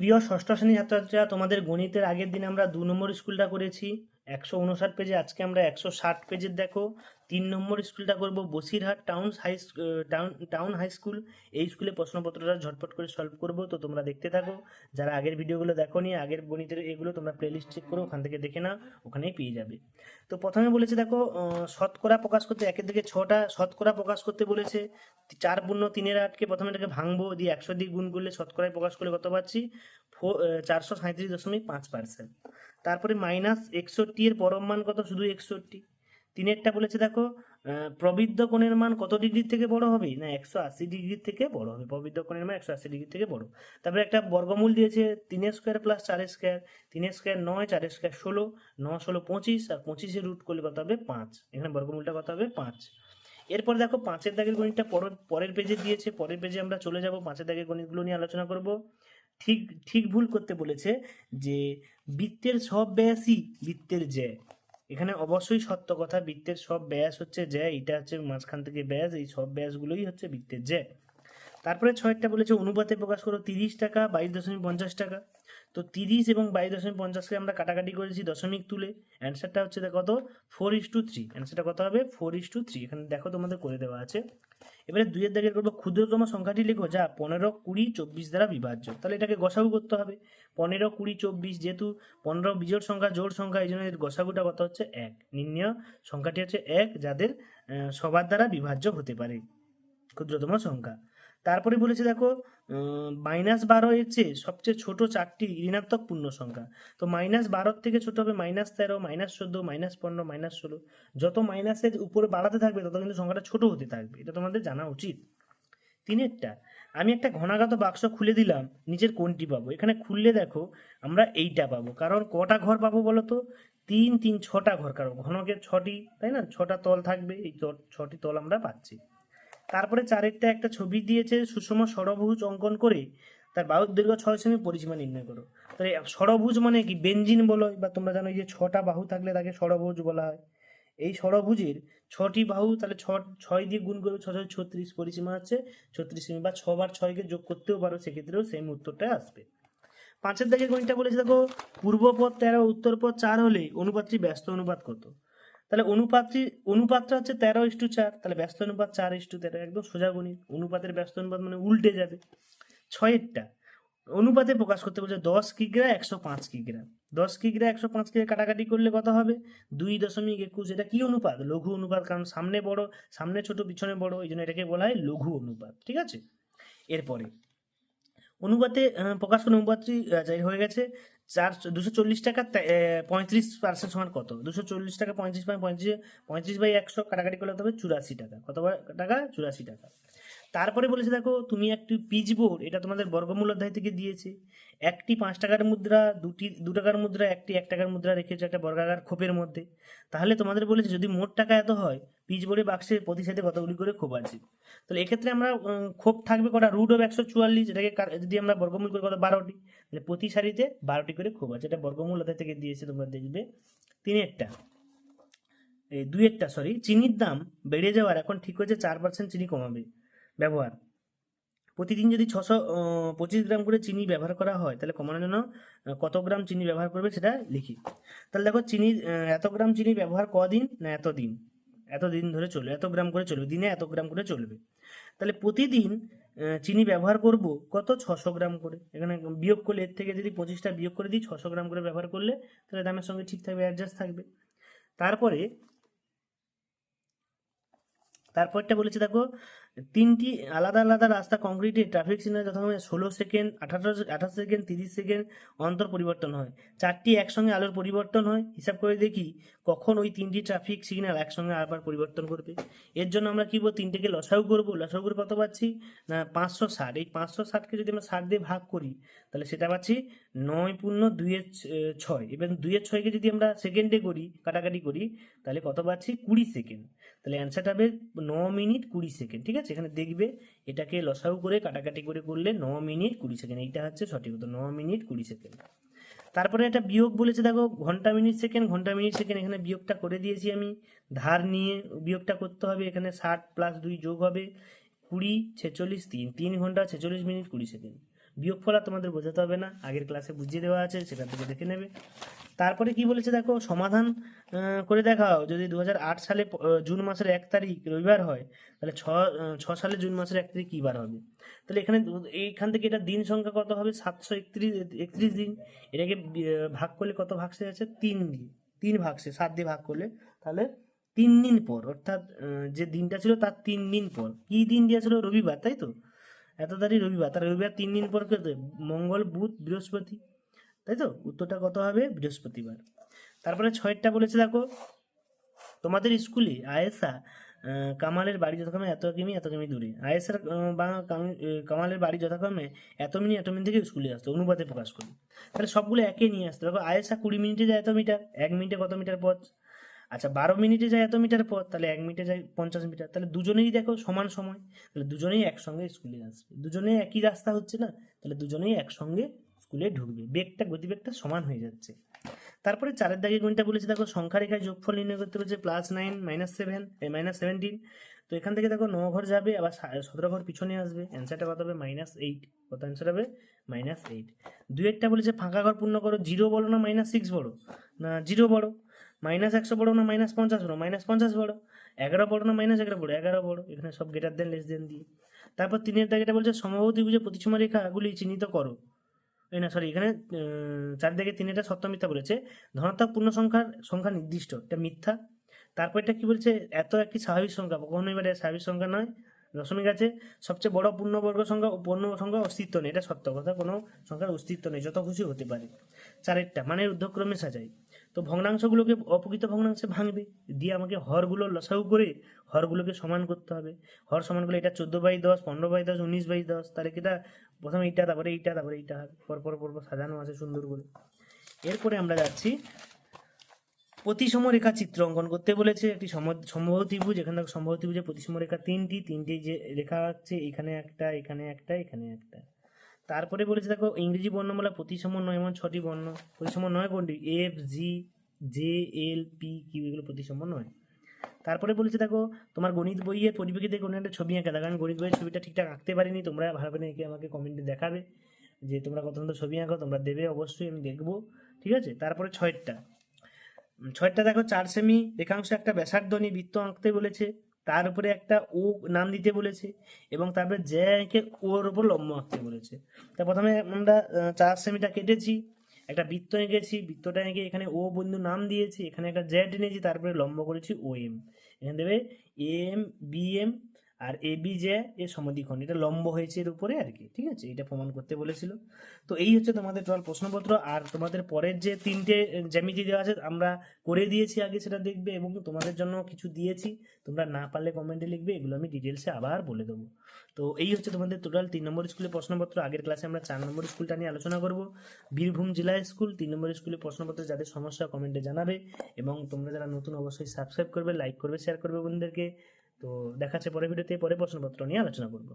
প্রিয় ষষ্ঠ শ্রেণি ছাত্রছাত্রীরা তোমাদের গণিতের আগের দিন আমরা দু নম্বর স্কুলটা করেছি। একশো উনষাট পেজে আজকে আমরা একশো ষাট পেজের দেখো। তিন নম্বর স্কুলটা করব Basirhat town high town town high school এই স্কুলে প্রশ্নপত্রটা ঝটপট করে সলভ করব, তো তোমরা দেখতে থাকো। যারা আগের ভিডিওগুলো দেখো নি আগের গণিতের এগুলো তোমরা প্লেলিস্ট চেক করো, ওখান থেকে দেখে নাও, ওখানেই পেয়ে যাবে। তো প্রথমে বলেছে, দেখো শতকরা প্রকাশ করতে, একের দিকে ছটা শতকরা প্রকাশ করতে বলেছে। চার পূর্ণ তিনের আটকে প্রথমে এটাকে ভাঙবো, দিয়ে একশো দিয়ে গুণ করলে শতকরায় প্রকাশ করলে কত পাচ্ছি? চারশো সাঁত্রিশ দশমিক পাঁচ পার্সেন্ট তারপরে মাইনাস একষট্টি এর পরম মান কত? শুধু একষট্টি। তিনেরটা বলেছে দেখো প্রবৃদ্ধ কোণের মান কত ডিগ্রির থেকে বড় হবে? না, একশো আশি ডিগ্রির থেকে বড় হবে। প্রবৃদ্ধ কোণের মান একশো আশি ডিগ্রি থেকে বড়। তারপরে একটা বর্গমূল দিয়েছে তিনের স্কোয়ার প্লাস চারের স্কোয়ার তিনের স্কোয়ার নয় চারের স্কোয়ার ষোলো ন ষোলো, পঁচিশ, আর পঁচিশে রুট করলে কত হবে? পাঁচ। এখানে বর্গমূলটা কত হবে? পাঁচ। এরপর দেখো, পাঁচের দাগের গণিতটা পরের পেজে দিয়েছে। পরের পেজে আমরা চলে যাব, পাঁচের দাগের গণিতগুলো নিয়ে আলোচনা করব। ঠিক ঠিক ভুল করতে বলেছে যে বৃত্তের সব ব্যাসই বৃত্তের জ্যা এখানে অবশ্যই সত্য কথা, বৃত্তের সব ব্যাস হচ্ছে জ্যা এটা হচ্ছে মাঝখান থেকে ব্যাস, এই সব ব্যাসগুলোই হচ্ছে বৃত্তের জ্যা তারপরে ছয়টা বলেছে, অনুপাতে প্রকাশ করো তিরিশ টাকা, বাইশ দশমিক পঞ্চাশ টাকা। তো তিরিশ এবং বাইশ দশমিক পঞ্চাশকে আমরা কাটাকাটি করেছি দশমিক তুলে। অ্যান্সারটা হচ্ছে কত ফোর ইস টু থ্রি অ্যান্সারটা কত হবে? ফোর ইস টু থ্রি এখানে দেখো তোমাদের করে দেওয়া আছে। এবারে দুইয়ের দাগের করব ক্ষুদ্রতম সংখ্যাটি লেখো যা পনেরো, কুড়ি, চব্বিশ দ্বারা বিভাজ্য। তাহলে এটাকে গসাগু করতে হবে। পনেরো, কুড়ি, চব্বিশ যেহেতু পনেরো বিজোড় সংখ্যা, জোড় সংখ্যা এই জন্য এর গসাগুটা কত হচ্ছে? এক। নির্ণয় সংখ্যাটি হচ্ছে এক, যাদের সবার দ্বারা বিভাজ্য হতে পারে ক্ষুদ্রতম সংখ্যা। তারপরে বলেছে, দেখো মাইনাস বারো এর চেয়ে সবচেয়ে ছোট চারটি ঋণাত্মক পূর্ণ সংখ্যা। তো মাইনাস বারোর থেকে ছোট হবে মাইনাস তেরো মাইনাস চোদ্দ মাইনাস পনেরো মাইনাস ষোলো। যত মাইনাসের উপরে বাড়াতে থাকবে, তত কিন্তু সংখ্যাটা ছোট হতে থাকবে। এটা তোমাদের জানা উচিত। তিনেরটা, আমি একটা ঘনাগত বাক্স খুলে দিলাম, নিচের কোনটি পাবো? এখানে খুললে দেখো, আমরা এইটা পাবো। কারণ কটা ঘর পাবো বলো তো? তিন তিন, ছটা ঘর, কারণ ঘনকের ছটি, তাই না? ছটা তল থাকবে, এই ছটি তল আমরা পাচ্ছি। তারপরে চারেরটা একটা ছবি দিয়েছে সুষম ষড়ভুজ অঙ্কন করে। তার বাহুর দৈর্ঘ্য ছয় সেমি, পরিসীমা নির্ণয় করো। তাহলে ষড়ভুজ মানে কি? বেঞ্জিন বলো, বা তোমরা জানো যে ছটা বাহু থাকলে তাকে ষড়ভুজ বলা হয়। এই ষড়ভুজের ছটি বাহু তাহলে ছ, ছয় দিয়ে গুণ করবে ছ ছয়, ছত্রিশ, পরিসীমা হচ্ছে ছত্রিশ সেমি, বা ছবার ছয়কে যোগ করতেও পারো, সেক্ষেত্রেও সেম উত্তরটা আসবে। পাঁচের দিকে গণিতটা বলেছে দেখো, পূর্বপদ তেরো উত্তর পদ চার হলে অনুপাতটি ব্যস্ত অনুপাত কত? তাহলে অনুপাতটি, অনুপাতটা হচ্ছে তেরো ইস্টু চার, তাহলে ব্যস্ত অনুপাত চার ইস্টু তেরো, একদম সোজা গণিত। অনুপাতের ব্যস্ত অনুপাত মানে উল্টে যাবে। ছয়েরটা, অনুপাতে প্রকাশ করতে বলছে দশ কিগ্রা একশো পাঁচ কিগ্রা। দশ কিগ্রা একশো পাঁচ কিগ্রা কাটাকাটি করলে কত হবে? দুই দশমিক একুশ। এটা কি অনুপাত? লঘু অনুপাত, কারণ সামনে বড়, সামনে ছোট, পিছনে বড়, এই জন্য এটাকে বলা হয় লঘু অনুপাত, ঠিক আছে? এরপরে, অনুপাতে প্রকাশ করে অনুপাতটি হয়ে গেছে। চার দুশো চল্লিশ টাকা পঁয়ত্রিশ পার্সেন্ট সমান কত? দুশো চল্লিশ টাকা পঁয়ত্রিশ পয়েন্ট পঁয়ত্রিশ পঁয়ত্রিশ বাই একশো কাটাকাটি করলে হবে চুরাশি টাকা। কত টাকা? চুরাশি টাকা। তারপরে বলেছে, দেখো, তুমি একটি পিচ বোর্ড, এটা তোমাদের বর্গমূল অধ্যায় থেকে দিয়েছে। একটি পাঁচ টাকার মুদ্রা, দুটি, দু টাকার মুদ্রা, একটি এক টাকার মুদ্রা রেখেছো একটা বর্গাকার খোপের মধ্যে। তাহলে তোমাদের বলেছে, যদি মোট টাকা এত হয়, পিচ বোর্ডে বাক্সে প্রতি সাথে কতগুলি করে খোপ আছে? তাহলে এক্ষেত্রে আমরা খোপ থাকবে কটা? রুট অফ একশো চুয়াল্লিশ, এটাকে যদি আমরা বর্গমূল করি কত? বারোটি। তাহলে প্রতি সারিতে বারোটি করে খোপ আছে। এটা বর্গমূল অধ্যায় থেকে দিয়েছে, তোমরা দেখবে। তিনেরটা এই দুইয়েরটা সরি চিনির দাম বেড়ে যাওয়ার এখন ঠিক হয়েছে চার পার্সেন্ট চিনি কমাবে। ব্যবহার। প্রতিদিন যদি ছশো পঁচিশ গ্রাম করে চিনি ব্যবহার করা হয়, তাহলে কমানোর জন্য কত গ্রাম চিনি ব্যবহার করবে সেটা লিখি। তাহলে দেখো চিনি এত গ্রাম চিনি ব্যবহার কদিন না এত দিন? এত দিন ধরে চলবে, এত গ্রাম করে চলবে, দিনে এত গ্রাম করে চলবে। তাহলে প্রতিদিন চিনি ব্যবহার করব কত? ছশো গ্রাম করে। এখানে বিয়োগ করলে, এর থেকে যদি পঁচিশটা বিয়োগ করে দিই, ছশো গ্রাম করে ব্যবহার করলে, তাহলে দামের সঙ্গে ঠিক থাকবে অ্যাডজাস্ট থাকবে। তারপরে, তারপরটা বলেছে দেখো তিনটি আলাদা আলাদা রাস্তা কংক্রিটে ট্রাফিক সিগন্যাল যথাক্রমে ষোলো সেকেন্ড আঠারো, আঠাশ সেকেন্ড তিরিশ সেকেন্ড অন্তর পরিবর্তন হয়। চারটি একসঙ্গে আলোর পরিবর্তন হয়। হিসাব করে দেখি কখন ওই তিনটি ট্রাফিক সিগন্যাল একসঙ্গে আবার পরিবর্তন করবে। এর জন্য আমরা কী বলব তিনটেকে লসাগু করব? লসাগু করে কত পাচ্ছি? না, পাঁচশো ষাট। এই পাঁচশো ষাটকে যদি আমরা ষাট দিয়ে ভাগ করি, তাহলে সেটা পাচ্ছি নয় পূর্ণ দুইয়ের ছয়। এবং দুইয়ের ছয়কে যদি আমরা সেকেন্ডে করি, কাটাকাটি করি, তাহলে কত পাচ্ছি? কুড়ি সেকেন্ড তাহলে অ্যান্সারটা হবে ন মিনিট কুড়ি সেকেন্ড ঠিক আছে? এখানে দেখবে এটাকে লসাউ করে কাটাকাটি করে করলে ন মিনিট কুড়ি সেকেন্ড। এইটা হচ্ছে সঠিক উত্তর, ন মিনিট কুড়ি সেকেন্ড। তারপরে একটা বিয়োগ বলেছে, দেখো, ঘণ্টা, মিনিট, সেকেন্ড। ঘণ্টা, মিনিট, সেকেন্ড এখানে বিয়োগটা করে দিয়েছি আমি। ধার নিয়ে বিয়োগটা করতে হবে, এখানে ষাট প্লাস দুই যোগ হবে কুড়ি, ছেচল্লিশ, তিন। তিন ঘণ্টা, ছেচল্লিশ মিনিট, কুড়ি সেকেন্ড। বিয়োগফল তোমাদের বোঝাতে হবে না। আগের ক্লাসে বুঝিয়ে দেওয়া আছে, সেখান থেকে দেখে নেবে। তারপরে কি বলেছে দেখো? সমাধান করে দেখাও। যদি দু হাজার আট সালে জুন মাসের এক তারিখ রবিবার হয়, তাহলে ছ ছ সালে জুন মাসের এক তারিখ কী বার হবে? তাহলে এখানে এইখান থেকে এটা দিন সংখ্যা কত হবে? সাতশো একত্রিশ একত্রিশ দিন। এটাকে ভাগ করলে কত ভাগসে আছে তিন দিন তিন ভাগসে, সাত দিয়ে ভাগ করলে। তাহলে তিন দিন পর, অর্থাৎ যে দিনটা ছিল তার তিন দিন পর। কি দিন দিয়েছিল? রবিবার, তাই তো? এত তারিখ রবিবার তার রবিবার তিন দিন পর কত মঙ্গল, বুধ, বৃহস্পতি, তাই তো? উত্তরটা কত হবে? বৃহস্পতিবার। তারপরে ছয়টা বলেছে, দেখো, তোমাদের স্কুলে আয়েসা কামালের বাড়ি যথাক্রমে এত কিমি এত কিমি দূরে। আয়েসার বা কামালের বাড়ি যথাক্রমে এত মিনিট এত মিনিট থেকে স্কুলে আসতো, অনুপাতে প্রকাশ করি। তাহলে সবগুলো একে নিয়ে আসতো। দেখো আয়েসা কুড়ি মিনিটে যায় এত মিটার, এক মিনিটে কত মিটার পথ? আচ্ছা বারো মিনিটে যায় এত মিটার পথ, তাহলে এক মিনিটে যায় পঞ্চাশ মিটার, তাহলে দুজনেই দেখো সমান সময়, তাহলে দুজনেই একসঙ্গে স্কুলে আসবে। দুজনেই একই রাস্তা হচ্ছে না, তাহলে দুজনেই একসঙ্গে স্কুলে ঢুকবে। বেগটা, গতিবেগটা সমান হয়ে যাচ্ছে। তারপরে চারের দাগে কোনটা বলেছে দেখো সংখ্যা রেখায় যোগফল নির্ণয় করতে বলেছে plus nine minus seven minus seventeen তো এখান থেকে দেখো ন ঘর যাবে, আবার সতেরো ঘর পিছনে আসবে। অ্যান্সারটা কত হবে মাইনাস এইট কত অ্যান্সার হবে? মাইনাস এইট দু একটা বলেছে, ফাঁকা ঘর পূর্ণ করো জিরো বলো না মাইনাস সিক্স বড় না জিরো বড় মাইনাস একশো বড় না মাইনাস পঞ্চাশ বড় মাইনাস পঞ্চাশ বড় এগারো বড় না মাইনাস এগারো বড় এগারো বড় এখানে সব গেটার দেন লেস দেন দিয়ে। তারপর তিনের দাগেটা বলছে সমবাহু বুঝে প্রতিসম রেখাগুলি চিহ্নিত করো। এই না সরি এখানে চার দিকে তিনটা সত্য মিথ্যা বলেছে। ধনাত্মক পূর্ণ সংখ্যার সংখ্যা নির্দিষ্ট, এটা মিথ্যা। তারপর এটা কি বলছে, এত একটি স্বাভাবিক সংখ্যা, কখনোই এবারে স্বাভাবিক সংখ্যা নয়। দশমিক আছে, সবচেয়ে বড় পূর্ণবর্গ সংখ্যা ও পূর্ণ সংখ্যা অস্তিত্ব নেই। এটা সত্য কথা, কোনো সংখ্যার অস্তিত্ব নেই, যত খুশি হতে পারে। চারেরটা মানে ঊর্ধ্বক্রমে সাজাই। তো ভগ্নাংশগুলোকে অপকৃত ভগ্নাংশে ভাঙবে। দিয়ে আমাকে হরগুলো লসাগু করে হরগুলোকে সমান করতে হবে। হর সমান করলে এটা চোদ্দ বাই দশ, পনেরো বাই দশ, উনিশ বাই দশ, তাহলে কি এটা প্রথমে এইটা, তারপরে এইটা তারপরে এইটা, পরপর পরপর সাজানো আছে সুন্দর করে। এরপরে আমরা যাচ্ছি প্রতিসম রেখা চিত্র অঙ্কন করতে বলেছে। একটি সম- সমবাহু ত্রিভুজ এখানে দেখো সমবাহু ত্রিভুজে প্রতিসম রেখা তিনটি তিনটি যে রেখা আছে, এখানে একটা এখানে একটা এখানে একটা। তারপরে বলেছে, দেখো, ইংরেজি বর্ণমালা প্রতিসম নয় এমন ছটি বর্ণ। প্রতিসম নয় কোনটি? F G J L P Q এগুলো প্রতিসম নয়। তারপরে বলেছে, দেখো, তোমার গণিত বইয়ের পরিপ্রেক্ষিতে কোনো একটা ছবি আঁকা। দেখো, আমি গণিত বইয়ের ছবিটা ঠিকঠাক আঁকতে পারিনি, তোমরা ভালো করে এঁকে আমাকে কমেন্টে দেখাবে যে তোমরা কত সুন্দর ছবি আঁকো, তোমরা দেবে, অবশ্যই আমি দেখব, ঠিক আছে? তারপরে ছয়টা। ছয়টা, দেখো চার সেমি রেখাংশ, একটা ব্যাসার্ধ নিয়ে বৃত্ত আঁকতে বলেছে। তার উপরে একটা ও নাম দিতে বলেছে এবং তারপরে জ্যাকে ওর উপর লম্ব আঁকতে বলেছে। তা প্রথমে আমরা চার সেমিটা কেটেছি, একটা বৃত্ত এঁকেছি, বৃত্তটা এঁকে এখানে ও বন্ধু নাম দিয়েছি, এখানে একটা জ্যাড এনেছি, তারপরে লম্ব করেছি ও এম। এখানে দেবে এম, বি এম আর এ বি জে এ সমদ্বিখণ্ড। এটা লম্ব হয়েছে এর উপরে আর কি, ঠিক আছে? এটা প্রমাণ করতে বলেছিল। তো এই হচ্ছে তোমাদের টোটাল প্রশ্নপত্র। আর তোমাদের পরের যে তিনটে জ্যামিতি দেওয়া আছে, আমরা করে দিয়েছি আগে সেটা দেখবে এবং তোমাদের জন্য কিছু দিয়েছি। তোমরা না পারলে কমেন্টে লিখবে, এগুলো আমি ডিটেলসে আবার বলে দেবো। তো এই হচ্ছে তোমাদের টোটাল তিন নম্বর স্কুলের প্রশ্নপত্র। আগের ক্লাসে আমরা চার নম্বর স্কুলটা নিয়ে আলোচনা করব। বীরভূম জেলা স্কুল তিন নম্বর স্কুলের প্রশ্নপত্র যাদের সমস্যা কমেন্টে জানাবে। এবং তোমরা যারা নতুন, অবশ্যই সাবস্ক্রাইব করবে লাইক করবে শেয়ার করবে বন্ধুদেরকে। তো দেখাচ্ছে পরের ভিডিওতে পরে প্রশ্নপত্র নিয়ে আলোচনা করব।